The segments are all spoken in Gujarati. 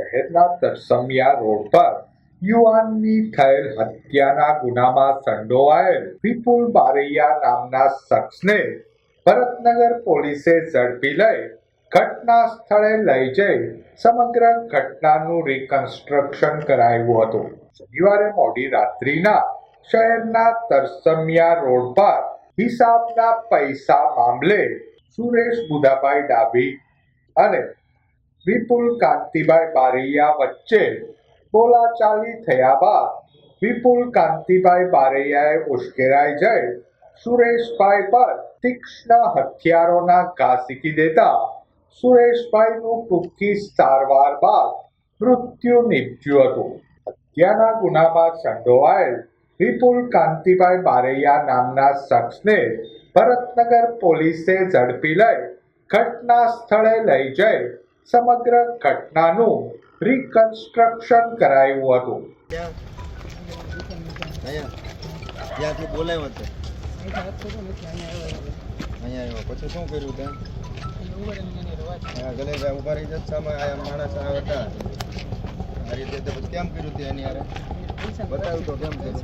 શહેરના તરસમિયા રોડ પર યુવાનની થયેલ હત્યાના ગુનામાં સંડોવાયેલ વિપુલ બારૈયા નામના શખ્સને ભરતનગર પોલીસે ઝડપી લઈ ઘટના સ્થળે લઈ જઈ સમગ્ર ઘટનાનું રિકન્સ્ટ્રક્શન કરાયું હતું. શનિવારે મોડી રાત્રિના શહેરના તરસમિયા રોડ પર હિસાબના પૈસા મામલે સુરેશ બુધાભાઈ ડાભી અને વિપુલ કાંતિભાઈ બારૈયા વચ્ચે બોલાચાલી થયા બાદ વિપુલ કાંતિભાઈ બારૈયાએ ઉશ્કેરાઈ જઈ સુરેશભાઈ પર તીક્ષ્ણ હથિયારોના ઘા સીકી દેતા સુરેશભાઈનું ટૂંકી સારવાર બાદ મૃત્યુ નીપજ્યું હતું. હત્યાના ગુનામાં સંડોવાયેલ વિપુલ કાંતિભાઈ બારૈયા નામના શખ્સને ભરતનગર પોલીસે ઝડપી લઈ ઘટના સ્થળે લઈ જઈ સમગ્ર ઘટનાનું રિકન્સ્ટ્રક્શન કરાયું હતું. ત્યાં ત્યાંથી બોલાવ્યો હતો. અહીંયા આવ્યો. પછી શું કર્યું ત્યાં? હા ગલે ઊભા રહી જત સામે આયા માણસ આવ્યા હતા. આ રીતે તો પછી કેમ કર્યું ત્યાં એની હારે? બતાવ્યું તો કેમ કર્યું?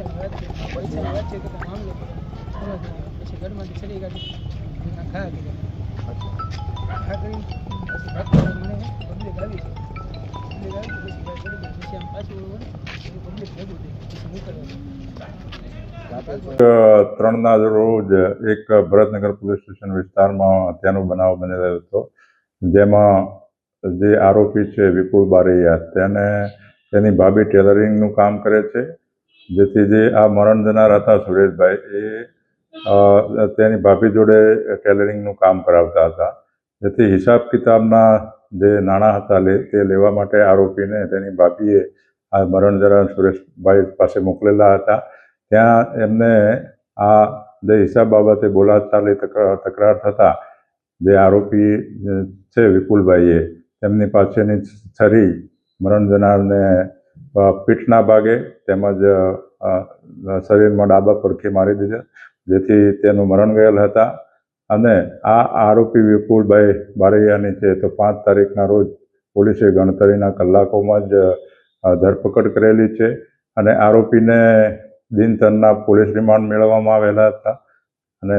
ત્રણના રોજ એક ભરતનગર પોલીસ સ્ટેશન વિસ્તારમાં હત્યાનો બનાવ બનેલો હતો. જેમાં જે આરોપી છે વિપુલ બારૈયા, તેને તેની ભાભી ટેલરિંગનું કામ કરે છે. જેથી જે આ મરણ જનાર હતા સુરેશભાઈ, એ તેની ભાભી જોડે ટેલરિંગનું કામ કરાવતા હતા. જેથી હિસાબ કિતાબના જે નાણાં હતા લે, તે લેવા માટે આરોપીને તેની બાપીએ આ મરણ સુરેશભાઈ પાસે મોકલેલા હતા. ત્યાં એમને આ જે હિસાબ બાબતે બોલાચાલી તકરાર તકરાર થતાં જે આરોપી છે વિપુલભાઈએ, તેમની પાસેની છરી મરણ જનારને પીઠના ભાગે તેમજ શરીરમાં ડાબા પરખી મારી દીધા, જેથી તેનું મરણ ગયેલ હતા. અને આ આરોપી વિપુલભાઈ બારૈયાની છે તો પાંચ તારીખના રોજ પોલીસે ગણતરીના કલાકોમાં જ ધરપકડ કરેલી છે અને આરોપીને દિનતરના પોલીસ રિમાન્ડ મેળવવામાં આવેલા હતા અને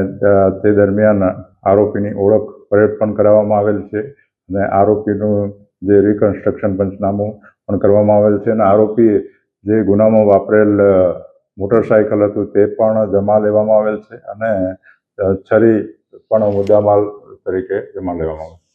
તે દરમિયાન આરોપીની ઓળખ પરેડ પણ કરાવવામાં આવેલ છે અને આરોપીનું જે રિકન્સ્ટ્રક્શન પંચનામું પણ કરવામાં આવેલ છે અને આરોપી જે ગુનામાં વાપરેલ મોટરસાયકલ હતું તે પણ જમા લેવામાં આવેલ છે અને છરી પણ મુદ્દામાલ તરીકે જમા લેવામાં આવેલ